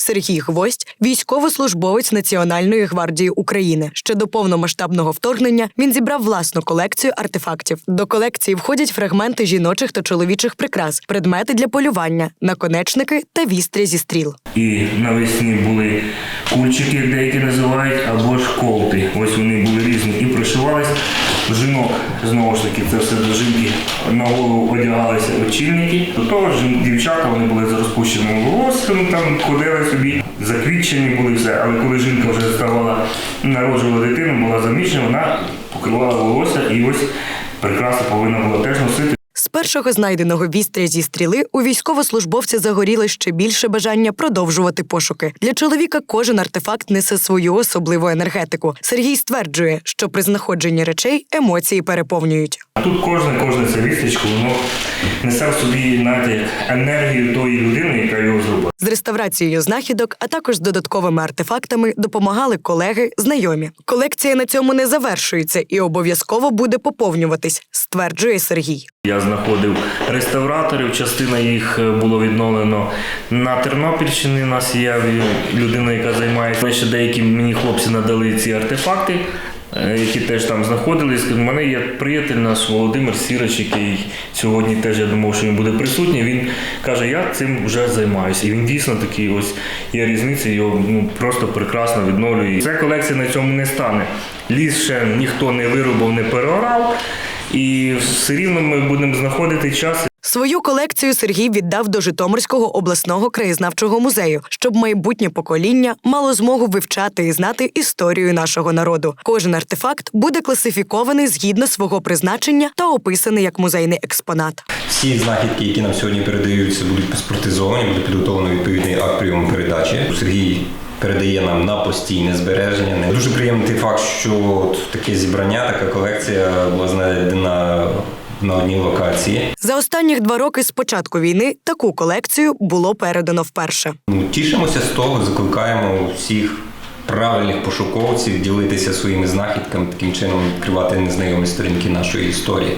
Сергій Гвоздь, військовослужбовець Національної гвардії України. Ще до повномасштабного вторгнення він зібрав власну колекцію артефактів. До колекції входять фрагменти жіночих та чоловічих прикрас, предмети для полювання, наконечники та вістря зі стріл. І навесні були кульчики, деякі називають, або ж колти. Ось вони були різні і пришивались. Жінок, знову ж таки, це все до жінки на голову одягалися очільники. До того ж, дівчата вони були з розпущеним волоссям, там ходили собі, заквітчені були все. Але коли жінка вже ставала народжувала дитину, була заміжня, вона покривала волосся і ось прикраса повинна була теж носити. З першого знайденого вістря зі стріли у військовослужбовця загоріло ще більше бажання продовжувати пошуки. Для чоловіка кожен артефакт несе свою особливу енергетику. Сергій стверджує, що при знаходженні речей емоції переповнюють. Тут кожне, кожне це вістрічко, воно несе в собі навіть енергію тої людини, яка його реставрацією знахідок, а також з додатковими артефактами допомагали колеги, знайомі. Колекція на цьому не завершується і обов'язково буде поповнюватись, стверджує Сергій. Я знаходив реставраторів, частина їх е, було відновлено на Тернопільщині. У нас є людина, яка займається. Ми ще деякі мені хлопці надали ці артефакти, е, які теж там знаходились. У мене є приятель наш Володимир Сірач, який сьогодні теж я думав, що він буде присутній. Він каже, я цим вже займаюся. І він дійсно такий ось є різниця, його ну, просто прекрасно відновлює. Ця колекція на цьому не стане. Ліс ще ніхто не вирубав, не переорав. І все рівно ми будемо знаходити час Свою колекцію Сергій віддав до Житомирського обласного краєзнавчого музею, щоб майбутнє покоління мало змогу вивчати і знати історію нашого народу. Кожен артефакт буде класифікований згідно свого призначення та описаний як музейний експонат. Всі знахідки, які нам сьогодні передаються, будуть паспортизовані, буде підготовлено відповідний акт прийому передачі. Сергій передає нам на постійне збереження. Дуже приємний факт, що таке зібрання, така колекція була знайдена на одній локації. За останніх два роки з початку війни таку колекцію було передано вперше. Ну, Тішимося з того, закликаємо всіх правильних пошуковців ділитися своїми знахідками, таким чином відкривати незнайомі сторінки нашої історії.